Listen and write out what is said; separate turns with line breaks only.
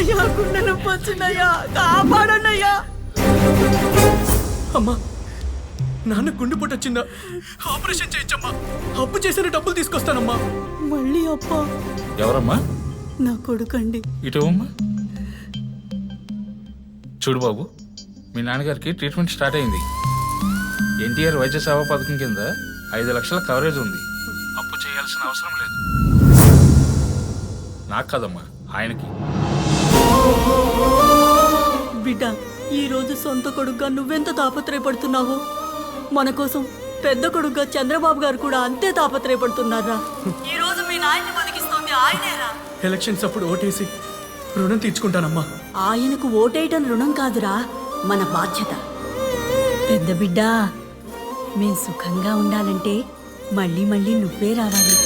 అయ్యా గుండె నొప్పి వచ్చిందయ్యా కాపాడండి
అమ్మా నాన్న గుండెపోటు వచ్చిందా ఆపరేషన్ చేయించమ్మా. అప్పు చేసిన డబ్బులు తీసుకొస్తానమ్మా.
మళ్ళీ అప్ప.
ఎవరమ్మా?
నా కొడుకండి.
ఇటువమ్మా చూడు బాబు మీ నాన్నగారికి ట్రీట్మెంట్ స్టార్ట్ అయింది. ఎన్టీఆర్ వైద్య సేవా పథకం కింద ఐదు లక్షల కవరేజ్ ఉంది. అప్పు చేయాల్సిన అవసరం లేదు. నాకు కదమ్మా ఆయనకి.
బిడ్డ ఈ రోజు సొంత కొడుగ్గా నువ్వెంత తాపత్రయపడుతున్నావో? మన కోసం పెద్ద కొడుగ్గా చంద్రబాబు గారు కూడా అంతే తాపత్రయపడుతున్నారా? ఈ రోజు మీ నాయన్ని బతికిస్తోంది ఆయనేరా.
ఎలక్షన్స్ అప్పుడు ఓటేసి రుణం తీర్చుకుంటానమ్మా.
ఆయనకు ఓటేయటం రుణం కాదురా మన బాధ్యత. పెద్ద బిడ్డ మేం సుఖంగా ఉండాలంటే మళ్ళీ మళ్ళీ నువ్వే రావాలి.